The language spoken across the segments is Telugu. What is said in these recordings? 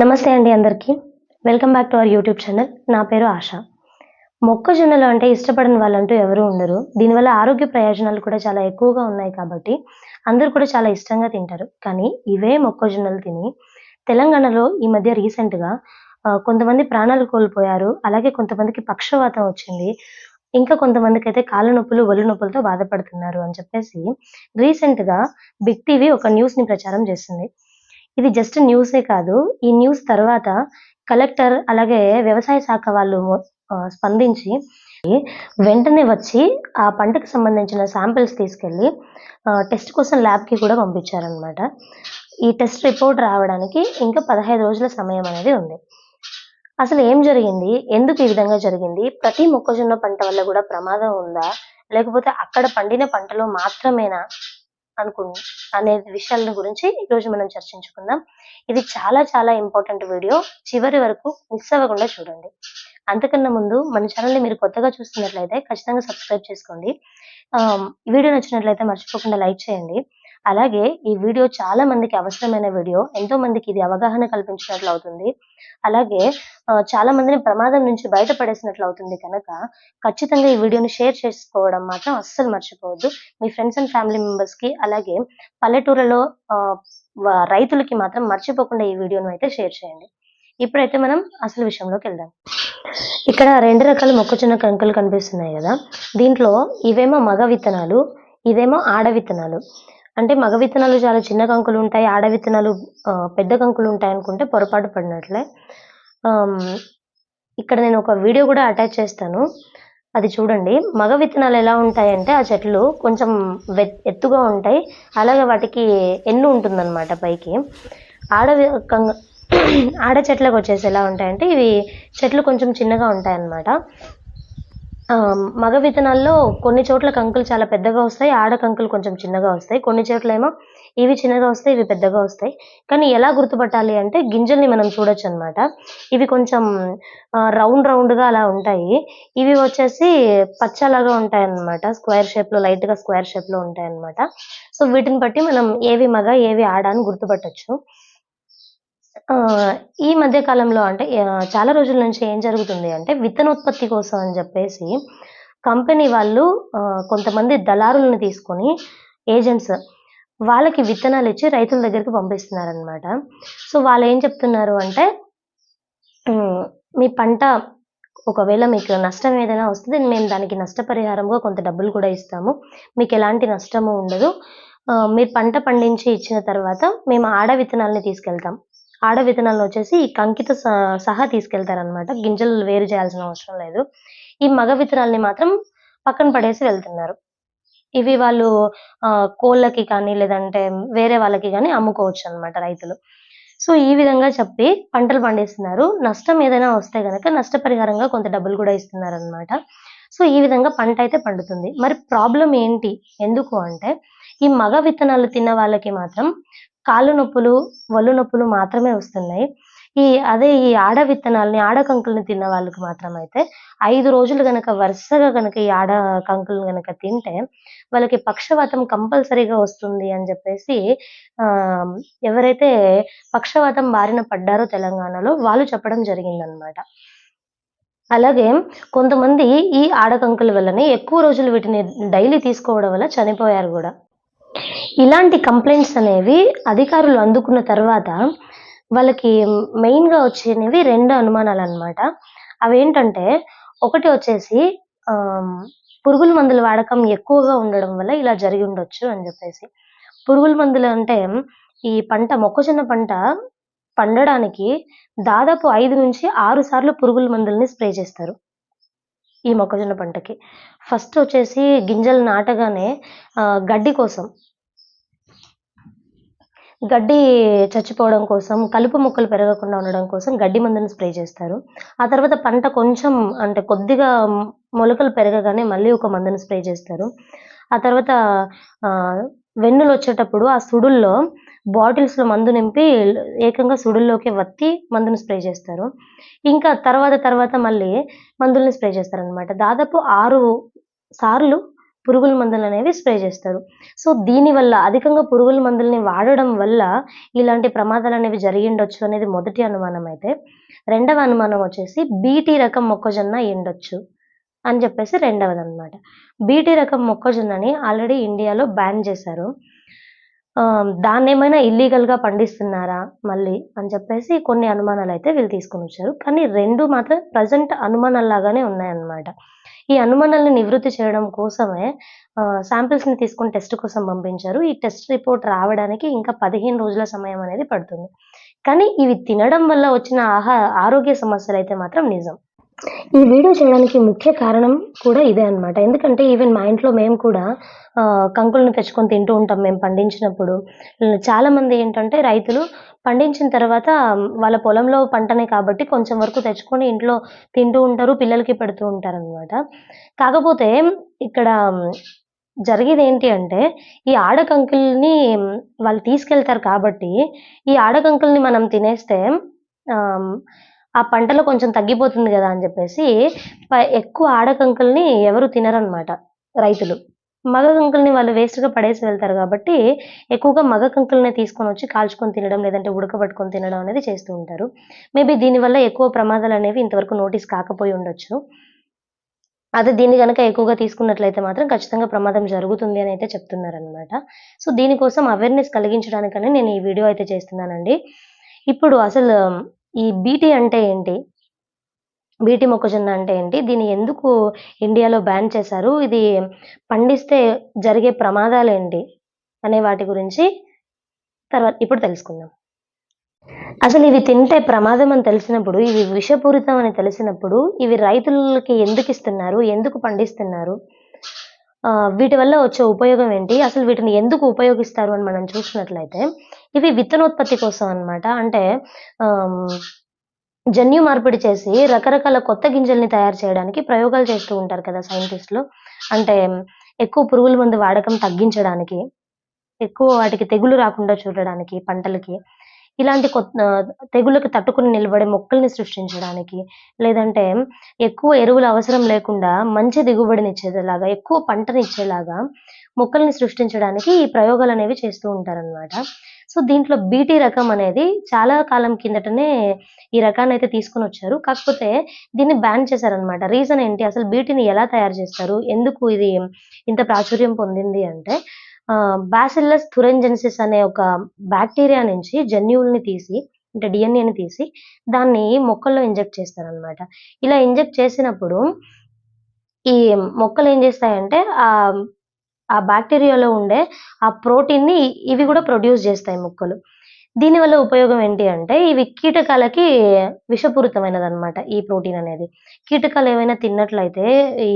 నమస్తే అండి అందరికీ. Welcome back to our YouTube channel నా పేరు ఆశ. మొక్కజొన్నలు అంటే ఇష్టపడని వాళ్ళంటూ ఎవరు ఉండరు. దీనివల్ల ఆరోగ్య ప్రయోజనాలు కూడా చాలా ఎక్కువగా ఉన్నాయి కాబట్టి అందరూ కూడా చాలా ఇష్టంగా తింటారు. కానీ ఇవే మొక్కజొన్నలు తిని తెలంగాణలో ఈ మధ్య రీసెంట్గా కొంతమంది ప్రాణాలు కోల్పోయారు. అలాగే కొంతమందికి పక్షవాతం వచ్చింది. ఇంకా కొంతమందికి అయితే కాళ్ళ నొప్పులు ఒళ్ళు నొప్పులతో బాధపడుతున్నారు అని చెప్పేసి రీసెంట్గా బిగ్ టీవీ ఒక న్యూస్ని ప్రచారం చేసింది. ఇది జస్ట్ న్యూసే కాదు. ఈ న్యూస్ తర్వాత కలెక్టర్ అలాగే వ్యవసాయ శాఖ వాళ్ళు స్పందించి వెంటనే వచ్చి ఆ పంటకు సంబంధించిన శాంపిల్స్ తీసుకెళ్ళి టెస్ట్ కోసం ల్యాబ్కి కూడా పంపించారనమాట ఈ టెస్ట్ రిపోర్ట్ రావడానికి ఇంకా పదహైదు రోజుల సమయం అనేది ఉంది. అసలు ఏం జరిగింది? ఎందుకు ఈ విధంగా జరిగింది? ప్రతి మొక్కజొన్న పంట వల్ల కూడా ప్రమాదం ఉందా? లేకపోతే అక్కడ పండిన పంటలో మాత్రమేనా? అనుకు అనే విషయాల గురించి ఈ రోజు మనం చర్చించుకుందాం. ఇది చాలా చాలా ఇంపార్టెంట్ వీడియో చివరి వరకు మిస్ అవ్వకుండా చూడండి. అంతకన్నా ముందు మన ఛానల్ని మీరు కొత్తగా చూస్తున్నట్లయితే ఖచ్చితంగా సబ్స్క్రైబ్ చేసుకోండి. వీడియో నచ్చినట్లయితే మర్చిపోకుండా లైక్ చేయండి. అలాగే ఈ వీడియో చాలా మందికి అవసరమైన వీడియో ఎంతో మందికి ఇది అవగాహన కల్పించినట్లు అవుతుంది. అలాగే చాలా మందిని ప్రమాదం నుంచి బయటపడేసినట్లు అవుతుంది కనుక ఖచ్చితంగా ఈ వీడియోని షేర్ చేసుకోవడం మాత్రం అస్సలు మర్చిపోవద్దు. మీ ఫ్రెండ్స్ అండ్ ఫ్యామిలీ మెంబర్స్కి అలాగే పల్లెటూరులో రైతులకి మాత్రం మర్చిపోకుండా ఈ వీడియోను అయితే షేర్ చేయండి. ఇప్పుడైతే మనం అసలు విషయంలోకి వెళ్దాం. ఇక్కడ రెండు రకాల మొక్కజొన్న కంకులు కనిపిస్తున్నాయి కదా. దీంట్లో ఇవేమో మగ విత్తనాలు ఇవేమో ఆడ విత్తనాలు. అంటే మగ విత్తనాలు చాలా చిన్న కంకులు ఉంటాయి ఆడ విత్తనాలు పెద్ద కంకులు ఉంటాయి అనుకుంటే పొరపాటు పడినట్లే. ఇక్కడ నేను ఒక వీడియో కూడా అటాచ్ చేస్తాను. అది చూడండి. మగ విత్తనాలు ఎలా ఉంటాయంటే ఆ చెట్లు కొంచెం వెత్- ఎత్తుగా ఉంటాయి. అలాగే వాటికి ఎన్ను ఉంటుందన్నమాట పైకి. ఆడ కంగ ఆడ చెట్లకు వచ్చేసి ఎలా ఉంటాయంటే ఇవి చెట్లు కొంచెం చిన్నగా ఉంటాయన్నమాట. మగ విత్తనాల్లో కొన్ని చోట్ల కంకులు చాలా పెద్దగా వస్తాయి ఆడ కంకులు కొంచెం చిన్నగా వస్తాయి. కొన్ని చోట్ల ఏమో ఇవి చిన్నగా వస్తాయి ఇవి పెద్దగా వస్తాయి. కానీ ఎలా గుర్తుపట్టాలి అంటే గింజల్ని మనం చూడొచ్చు అనమాట ఇవి కొంచెం రౌండ్ రౌండ్గా అలా ఉంటాయి. ఇవి వచ్చేసి పచ్చలాగా ఉంటాయి అన్నమాట స్క్వేర్ షేప్లో లైట్గా స్క్వేర్ షేప్లో ఉంటాయి అన్నమాట సో వీటిని బట్టి మనం ఏవి మగ ఏవి ఆడ అని గుర్తుపట్టొచ్చు. ఈ మధ్య కాలంలో అంటే చాలా రోజుల నుంచి ఏం జరుగుతుంది అంటే విత్తనోత్పత్తి కోసం అని చెప్పేసి కంపెనీ వాళ్ళు కొంతమంది దళారులను తీసుకొని ఏజెంట్స్ వాళ్ళకి విత్తనాలు ఇచ్చి రైతుల దగ్గరికి పంపిస్తున్నారనమాట సో వాళ్ళు ఏం చెప్తున్నారు అంటే మీ పంట ఒకవేళ మీకు నష్టం ఏదైనా వస్తుంది మేము దానికి నష్టపరిహారంగా కొంత డబ్బులు కూడా ఇస్తాము. మీకు ఎలాంటి నష్టము ఉండదు. మీరు పంట పండించి ఇచ్చిన తర్వాత మేము ఆడ విత్తనాలని తీసుకెళ్తాం. ఆడ విత్తనాలను వచ్చేసి ఈ కంకితో స- సహా తీసుకెళ్తారనమాట గింజలు వేరు చేయాల్సిన అవసరం లేదు. ఈ మగ విత్తనాలని మాత్రం పక్కన పడేసి వెళ్తున్నారు. ఇవి వాళ్ళు కోళ్ళకి కానీ లేదంటే వేరే వాళ్ళకి కానీ అమ్ముకోవచ్చు అన్నమాట రైతులు. సో ఈ విధంగా చెప్పి పంటలు పండిస్తున్నారు. నష్టం ఏదైనా వస్తే కనుక నష్టపరిహారంగా కొంత డబ్బులు కూడా ఇస్తున్నారు అనమాట సో ఈ విధంగా పంట అయితే పండుతుంది. మరి ప్రాబ్లం ఏంటి? ఎందుకు అంటే ఈ మగ విత్తనాలు తిన్న వాళ్ళకి మాత్రం కాళ్ళు నొప్పులు ఒళ్ళు నొప్పులు మాత్రమే వస్తున్నాయి. ఈ అదే ఈ ఆడ విత్తనాలని ఆడ కంకుల్ని తిన్న వాళ్ళకి మాత్రం అయితే ఐదు రోజులు గనక వరుసగా గనక ఈ ఆడ కంకులను గనక తింటే వాళ్ళకి పక్షవాతం కంపల్సరీగా వస్తుంది అని చెప్పేసి ఎవరైతే పక్షవాతం బారిన పడ్డారో తెలంగాణలో వాళ్ళు చెప్పడం జరిగిందనమాట. అలాగే కొంతమంది ఈ ఆడకంకుల వల్లనే ఎక్కువ రోజులు వీటిని డైలీ తీసుకోవడం వల్ల చనిపోయారు కూడా. ఇలాంటి కంప్లైంట్స్ అనేవి అధికారులు అందుకున్న తర్వాత వాళ్ళకి మెయిన్గా వచ్చేవి రెండు అనుమానాలు అనమాట అవేంటంటే ఒకటి వచ్చేసి పురుగుల మందుల వాడకం ఎక్కువగా ఉండడం వల్ల ఇలా జరిగి ఉండొచ్చు అని చెప్పేసి. పురుగుల మందులు అంటే ఈ పంట మొక్కజొన్న పంట పండడానికి దాదాపు ఐదు నుంచి ఆరు సార్లు పురుగుల మందుల్ని స్ప్రే చేస్తారు. ఈ మొక్కజొన్న పంటకి. ఫస్ట్ వచ్చేసి గింజలు నాటగానే గడ్డి కోసం. గడ్డి చచ్చిపోవడం కోసం కలుపు మొక్కలు పెరగకుండా ఉండడం కోసం గడ్డి మందుని స్ప్రే చేస్తారు. ఆ తర్వాత పంట కొంచెం అంటే కొద్దిగా మొలకలు పెరగగానే మళ్ళీ ఒక మందుని స్ప్రే చేస్తారు. ఆ తర్వాత వెన్నులు వచ్చేటప్పుడు ఆ సుడుల్లో బాటిల్స్లో మందు నింపి ఏకంగా సుడుల్లోకి వత్తి మందును స్ప్రే చేస్తారు. ఇంకా తర్వాత తర్వాత మళ్ళీ మందుల్ని స్ప్రే చేస్తారనమాట దాదాపు ఆరు సార్లు పురుగుల మందులు అనేవి స్ప్రే చేస్తారు. సో, దీనివల్ల అధికంగా పురుగుల మందులని వాడడం వల్ల ఇలాంటి ప్రమాదాలు అనేవి జరిగి జరిగిండొచ్చు అనేది మొదటి అనుమానం అయితే, రెండవ అనుమానం వచ్చేసి బీటీ రకం మొక్కజొన్న ఎండొచ్చు అని చెప్పేసి రెండవది అనమాట బీటీ రకం మొక్కజొన్నని ఆల్రెడీ ఇండియాలో బ్యాన్ చేశారు. దాన్ని దాన్నేమైనా ఇల్లీగల్‌గా పండిస్తున్నారా మళ్ళీ అని చెప్పేసి కొన్ని అనుమానాలు అయితే వీళ్ళు తీసుకొనొచ్చారు. కానీ రెండు మాత్రం ప్రజెంట్ అనుమానాల్లాగానే ఉన్నాయన్నమాట. ఈ అనుమానాలను నివృత్తి చేయడం కోసమే శాంపిల్స్‌ని తీసుకుని టెస్ట్ కోసం పంపించారు. ఈ టెస్ట్ రిపోర్ట్ రావడానికి ఇంకా 15 రోజుల సమయం అనేది పడుతుంది. కానీ ఇవి తినడం వల్ల వచ్చిన ఆహా ఆరోగ్య సమస్యలు అయితే మాత్రం నిజం. ఈ వీడియో చేయడానికి ముఖ్య కారణం కూడా ఇదే అన్నమాట. ఎందుకంటే ఈవెన్ మా ఇంట్లో మేము కూడా కంకులను తెచ్చుకొని తింటూ ఉంటాం మేము పండించినప్పుడు. చాలామంది ఏంటంటే రైతులు పండించిన తర్వాత వాళ్ళ పొలంలో పంటనే కాబట్టి కొంచెం వరకు తెచ్చుకొని ఇంట్లో తింటూ ఉంటారు. పిల్లలకి పెడుతూ ఉంటారు అనమాట కాకపోతే ఇక్కడ జరిగేది ఏంటి అంటే, ఈ ఆడకంకుల్ని వాళ్ళు తీసుకెళ్తారు కాబట్టి, ఈ ఆడకంకుల్ని మనం తినేస్తే ఆ పంటలో కొంచెం తగ్గిపోతుంది కదా అని చెప్పేసి ప ఎక్కువ ఆడ కంకుల్ని ఎవరు తినరనమాట రైతులు. మగ కంకుల్ని వాళ్ళు వేస్ట్‌గా పడేసి వెళ్తారు కాబట్టి ఎక్కువగా మగ కంకుల్నే తీసుకొనొచ్చి కాల్చుకొని తినడం, లేదంటే ఉడకబట్టుకొని తినడం అనేది చేస్తూ ఉంటారు. మేబీ దీనివల్ల ఎక్కువ ప్రమాదాలు అనేవి ఇంతవరకు నోటీస్ కాకపోయి ఉండొచ్చు. అదే దీన్ని కనుక ఎక్కువగా తీసుకున్నట్లయితే మాత్రం ఖచ్చితంగా ప్రమాదం జరుగుతుంది అని అయితే చెప్తున్నారనమాట. సో, దీనికోసం అవేర్‌నెస్ కలిగించడానికని నేను ఈ వీడియో అయితే చేస్తున్నానండి. ఇప్పుడు అసలు ఈ బీటీ అంటే ఏంటి? బీటీ మొక్కజొన్న అంటే ఏంటి? దీన్ని ఎందుకు ఇండియాలో బ్యాన్ చేశారు? ఇది పండిస్తే జరిగే ప్రమాదాలు ఏంటి అనే వాటి గురించి తర్వాత ఇప్పుడు తెలుసుకుందాం. అసలు ఇవి తింటే ప్రమాదం అని తెలిసినప్పుడు, ఇవి విషపూరితం అని తెలిసినప్పుడు, ఇవి రైతులకి ఎందుకు ఇస్తున్నారు ఎందుకు పండిస్తున్నారు? వీటి వల్ల వచ్చే ఉపయోగం ఏంటి? అసలు వీటిని ఎందుకు ఉపయోగిస్తారు అని మనం చూసినట్లయితే, ఇవి విత్తనోత్పత్తి కోసం అన్నమాట. అంటే జన్యు మార్పిడి చేసి రకరకాల కొత్త గింజల్ని తయారు చేయడానికి ప్రయోగాలు చేస్తూ ఉంటారు కదా సైంటిస్టులు అంటే ఎక్కువ పురుగుల మందు వాడకం తగ్గించడానికి, ఎక్కువ వాటికి తెగులు రాకుండా చూడడానికి పంటలకి. ఇలాంటి కొత్త తెగుళ్ళకి తట్టుకుని నిలబడే మొక్కల్ని సృష్టించడానికి, లేదంటే ఎక్కువ ఎరువులు అవసరం లేకుండా మంచి దిగుబడినిచ్చేలాగా, ఎక్కువ పంటనిచ్చేలాగా మొక్కల్ని సృష్టించడానికి ఈ ప్రయోగాలు అనేవి చేస్తూ ఉంటారనమాట. సో, దీంట్లో బీటీ రకం అనేది చాలా కాలం కిందటనే ఈ రకాన్ని అయితే తీసుకుని వచ్చారు కాకపోతే దీన్ని బ్యాన్ చేశారనమాట. రీజన్ ఏంటి? అసలు బీటీని ఎలా తయారు చేస్తారు? ఎందుకు ఇది ఇంత ప్రాచుర్యం పొందింది అంటే బాసిల్లస్ థురెంజెన్సిస్ అనే ఒక బ్యాక్టీరియా నుంచి జన్యువుల్ని తీసి అంటే డిఎన్ఏని తీసి దాన్ని మొక్కల్లో ఇంజెక్ట్ చేస్తారనమాట. ఇలా ఇంజెక్ట్ చేసినప్పుడు ఈ మొక్కలు ఏం చేస్తాయంటే ఆ ఆ బ్యాక్టీరియాలో ఉండే ఆ ప్రోటీన్‌ని ఇవి కూడా ప్రొడ్యూస్ చేస్తాయి మొక్కలు. దీనివల్ల ఉపయోగం ఏంటి అంటే, ఇవి కీటకాలకి విషపూరితమైనది అనమాట ఈ ప్రోటీన్ అనేది. కీటకాలు ఏమైనా తిన్నట్లయితే ఈ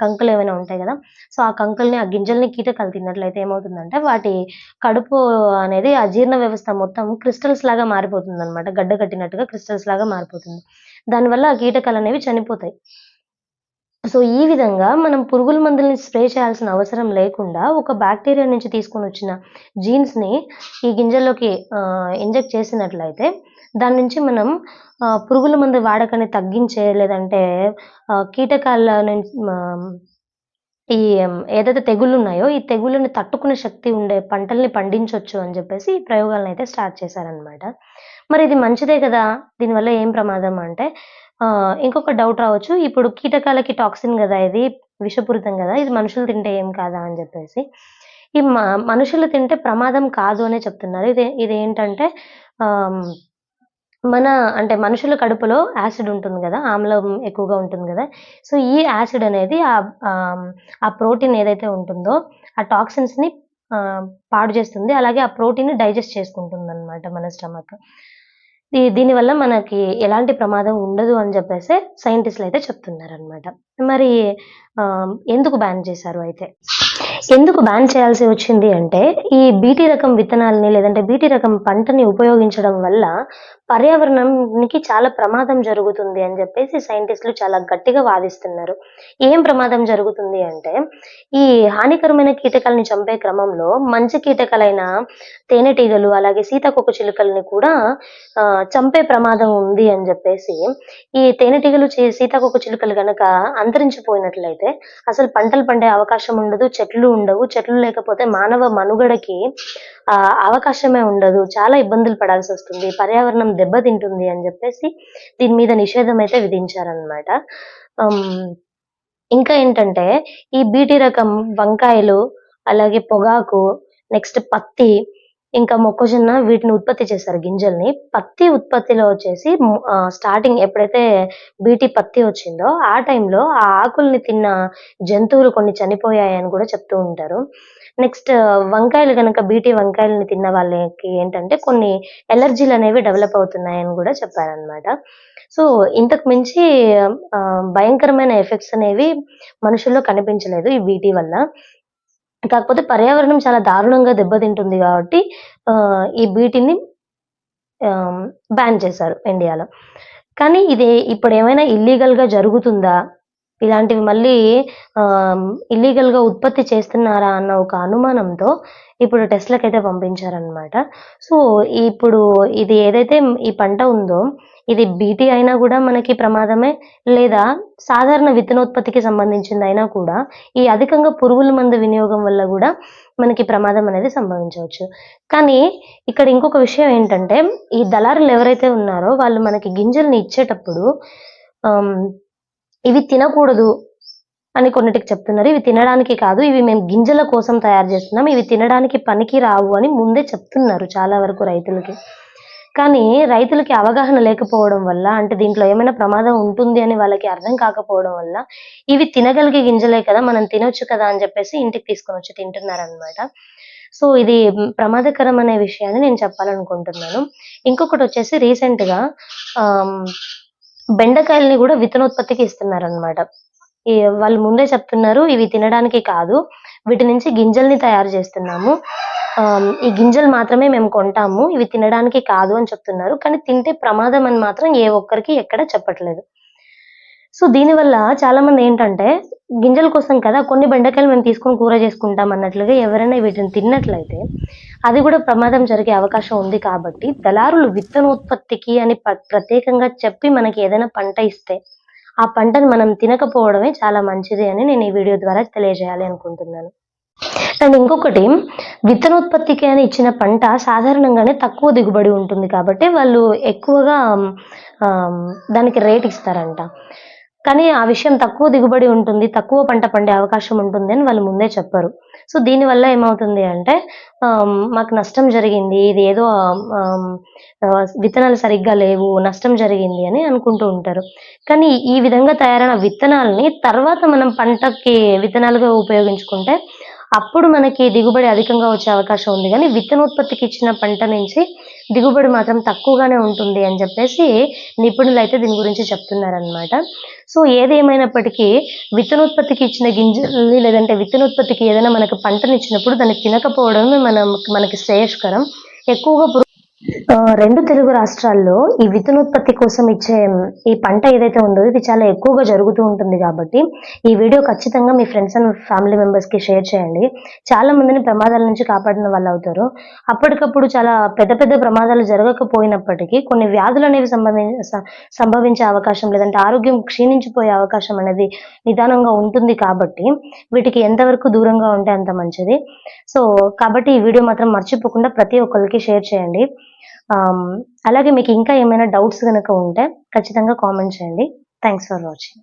కంకులు ఏమైనా ఉంటాయి కదా సో, ఆ కంకుల్ని, ఆ గింజల్ని కీటకాలు తిన్నట్లయితే ఏమవుతుందంటే, వాటి కడుపు అనేది ఆ జీర్ణ వ్యవస్థ మొత్తం క్రిస్టల్స్ లాగా మారిపోతుందనమాట. గడ్డ కట్టినట్టుగా క్రిస్టల్స్ లాగా మారిపోతుంది. దానివల్ల ఆ కీటకాలనేవి చనిపోతాయి. సో, ఈ విధంగా మనం పురుగుల మందుల్ని స్ప్రే చేయాల్సిన అవసరం లేకుండా, ఒక బ్యాక్టీరియా నుంచి తీసుకొని వచ్చిన జీన్స్‌ని ఈ గింజల్లోకి ఇంజెక్ట్ చేసినట్లయితే, దాని నుంచి మనం పురుగుల మందు వాడకాన్ని తగ్గించే లేదంటే కీటకాల నుంచి ఈ ఏదైతే తెగుళ్ళున్నాయో, ఈ తెగుళ్ళని తట్టుకునే శక్తి ఉండే పంటల్ని పండించవచ్చు అని చెప్పేసి ఈ ప్రయోగాలను అయితే స్టార్ట్ చేశారనమాట. మరి ఇది మంచిదే కదా దీనివల్ల ఏం ప్రమాదం అంటే ఇంకొక డౌట్ రావచ్చు. ఇప్పుడు కీటకాలకి టాక్సిన్ కదా ఇది విషపూరితం కదా ఇది మనుషులు తింటే ఏం కాదా అని చెప్పేసి ఈ మ మనుషులు తింటే ప్రమాదం కాదు అనే చెప్తున్నారు. ఇది ఇదేంటంటే ఏంటంటే మన అంటే మనుషుల కడుపులో యాసిడ్ ఉంటుంది కదా ఆమ్లం ఎక్కువగా ఉంటుంది కదా సో, ఈ యాసిడ్ అనేది ఆ ప్రోటీన్ ఏదైతే ఉంటుందో, ఆ టాక్సిన్స్‌ని పాడు చేస్తుంది. అలాగే ఆ ప్రోటీన్ డైజెస్ట్ చేసుకుంటుంది అనమాట మన స్టమక్. దీనివల్ల మనకి ఎలాంటి ప్రమాదం ఉండదు అని చెప్పేసి సైంటిస్టులు అయితే చెప్తున్నారు అనమాట మరి ఎందుకు బ్యాన్ చేశారు అయితే? ఎందుకు బ్యాన్ చేయాల్సి వచ్చింది అంటే, ఈ బీటీ రకం విత్తనాల్ని లేదంటే బీటీ రకం పంటని ఉపయోగించడం వల్ల పర్యావరణానికి చాలా ప్రమాదం జరుగుతుంది అని చెప్పేసి సైంటిస్టులు చాలా గట్టిగా వాదిస్తున్నారు. ఏం ప్రమాదం జరుగుతుంది అంటే ఈ హానికరమైన కీటకాలను చంపే క్రమంలో మంచి కీటకాలైన తేనెటీగలు అలాగే సీతాకొక చిలుకల్ని కూడా చంపే ప్రమాదం ఉంది అని చెప్పేసి ఈ తేనెటీగలు చే- సీతాకొక చిలుకలు కనుక అంతరించిపోయినట్లయితే అసలు పంటలు పండే అవకాశం ఉండదు చెట్లు ఉండవు. చెట్లు లేకపోతే మానవ మనుగడకి అవకాశమే ఉండదు. చాలా ఇబ్బందులు పడాల్సి వస్తుంది. పర్యావరణం దెబ్బతింటుంది అని చెప్పేసి దీని మీద నిషేధం అయితే విధించారనమాట ఇంకా ఏంటంటే ఈ బీటీ రకం వంకాయలు అలాగే పొగాకు నెక్స్ట్ పత్తి ఇంకా మొక్కజొన్న వీటిని ఉత్పత్తి చేశారు గింజల్ని. పత్తి ఉత్పత్తిలో వచ్చేసి స్టార్టింగ్ ఎప్పుడైతే బీటీ పత్తి వచ్చిందో ఆ టైంలో ఆ ఆకుల్ని తిన్న జంతువులు కొన్ని చనిపోయాయని కూడా చెప్తూ ఉంటారు. నెక్స్ట్ వంకాయలు కనుక బీటీ వంకాయలని తిన్న వాళ్ళకి ఏంటంటే కొన్ని ఎలర్జీలు అనేవి డెవలప్ అవుతున్నాయని కూడా చెప్పారనమాట సో ఇంతకు మించి భయంకరమైన ఎఫెక్ట్స్ అనేవి మనుషుల్లో కనిపించలేదు ఈ బీటీ వల్ల. కాకపోతే పర్యావరణం చాలా దారుణంగా దెబ్బతింటుంది కాబట్టి ఈ బీటిని బ్యాన్ చేశారు ఇండియాలో కానీ ఇది ఇప్పుడు ఏమైనా ఇల్లీగల్గా జరుగుతుందా? ఇలాంటివి మళ్ళీ ఇల్లీగల్గా ఉత్పత్తి చేస్తున్నారా అన్న ఒక అనుమానంతో ఇప్పుడు టెస్ట్లకైతే పంపించారనమాట సో ఇప్పుడు ఇది ఏదైతే ఈ పంట ఉందో ఇది బీటీ అయినా కూడా మనకి ప్రమాదమే లేదా సాధారణ విత్తనోత్పత్తికి సంబంధించింది అయినా కూడా ఈ అధికంగా పురుగుల మందు వినియోగం వల్ల కూడా మనకి ప్రమాదం అనేది సంభవించవచ్చు. కానీ ఇక్కడ ఇంకొక విషయం ఏంటంటే ఈ దళారులు ఎవరైతే ఉన్నారో వాళ్ళు మనకి గింజల్ని ఇచ్చేటప్పుడు ఇవి తినకూడదు అని కొన్నిటికి చెప్తున్నారు. ఇవి తినడానికి కాదు ఇవి మేము గింజల కోసం తయారు చేస్తున్నాం ఇవి తినడానికి పనికి రావు అని ముందే చెప్తున్నారు చాలా వరకు రైతులకి. కానీ రైతులకి అవగాహన లేకపోవడం వల్ల అంటే దీంట్లో ఏమైనా ప్రమాదం ఉంటుంది అని వాళ్ళకి అర్థం కాకపోవడం వల్ల ఇవి తినగలిగే గింజలే కదా మనం తినొచ్చు కదా అని చెప్పేసి ఇంటికి తీసుకొని వచ్చి తింటున్నారనమాట సో ఇది ప్రమాదకరం అనే విషయాన్ని నేను చెప్పాలనుకుంటున్నాను. ఇంకొకటి వచ్చేసి రీసెంట్గా బెండకాయల్ని కూడా విత్తనోత్పత్తికి ఇస్తున్నారనమాట వాళ్ళు ముందే చెప్తున్నారు ఇవి తినడానికి కాదు. వీటి నుంచి గింజల్ని తయారు చేస్తున్నాము. ఈ గింజలు మాత్రమే మేము కొంటాము ఇవి తినడానికి కాదు అని చెప్తున్నారు. కానీ తింటే ప్రమాదం అని మాత్రం ఏ ఒక్కరికి ఎక్కడ చెప్పట్లేదు. సో దీనివల్ల చాలా మంది ఏంటంటే గింజల కోసం కదా కొన్ని బెండకాయలు మేము తీసుకొని కూర చేసుకుంటాం అన్నట్లుగా ఎవరైనా వీటిని తిన్నట్లయితే అది కూడా ప్రమాదం జరిగే అవకాశం ఉంది కాబట్టి దళారులు విత్తనోత్పత్తికి అని ప్ర- ప్రత్యేకంగా చెప్పి మనకి ఏదైనా పంట ఇస్తే ఆ పంటను మనం తినకపోవడమే చాలా మంచిది అని నేను ఈ వీడియో ద్వారా తెలియజేయాలి అనుకుంటున్నాను. అండ్ ఇంకొకటి విత్తనోత్పత్తికి అని ఇచ్చిన పంట సాధారణంగానే తక్కువ దిగుబడి ఉంటుంది కాబట్టి వాళ్ళు ఎక్కువగా దానికి రేట్ ఇస్తారంట. కానీ ఆ విషయం తక్కువ దిగుబడి ఉంటుంది తక్కువ పంట పండే అవకాశం ఉంటుంది అని వాళ్ళు ముందే చెప్పరు. సో దీనివల్ల ఏమవుతుంది అంటే మాకు నష్టం జరిగింది ఇది ఏదో విత్తనాలు సరిగ్గా లేవు నష్టం జరిగింది అని అనుకుంటూ ఉంటారు. కానీ ఈ విధంగా తయారైన విత్తనాలని తర్వాత మనం పంటకి విత్తనాలుగా ఉపయోగించుకుంటే అప్పుడు మనకి దిగుబడి అధికంగా వచ్చే అవకాశం ఉంది. కానీ విత్తనోత్పత్తికి ఇచ్చిన పంట నుంచి దిగుబడి మాత్రం తక్కువగానే ఉంటుంది అని చెప్పేసి నిపుణులు అయితే దీని గురించి చెప్తున్నారనమాట సో ఏది విత్తనోత్పత్తికి ఇచ్చిన గింజల్ని లేదంటే విత్తనోత్పత్తికి ఏదైనా మనకు పంటనిచ్చినప్పుడు దాన్ని తినకపోవడమే మనం మనకి శ్రేయస్కరం. ఎక్కువగా రెండు తెలుగు రాష్ట్రాల్లో ఈ విత్తనోత్పత్తి కోసం ఇచ్చే ఈ పంట ఏదైతే ఉందో ఇది చాలా ఎక్కువగా జరుగుతూ ఉంటుంది కాబట్టి ఈ వీడియో ఖచ్చితంగా మీ ఫ్రెండ్స్ అండ్ ఫ్యామిలీ మెంబర్స్కి షేర్ చేయండి. చాలా మందిని ప్రమాదాల నుంచి కాపాడిన వాళ్ళు అవుతారు. అప్పటికప్పుడు చాలా పెద్ద పెద్ద ప్రమాదాలు జరగకపోయినప్పటికీ కొన్ని వ్యాధులు అనేవి సంబంధించి సంభవించే అవకాశం లేదంటే ఆరోగ్యం క్షీణించిపోయే అవకాశం అనేది నిదానంగా ఉంటుంది కాబట్టి వీటికి ఎంతవరకు దూరంగా ఉంటే అంత మంచిది. సో కాబట్టి ఈ వీడియో మాత్రం మర్చిపోకుండా ప్రతి ఒక్కరికి షేర్ చేయండి. Um, అలాగే మీకు ఇంకా ఏమైనా డౌట్స్ కనుక ఉంటే ఖచ్చితంగా కామెంట్ చేయండి. Thanks for watching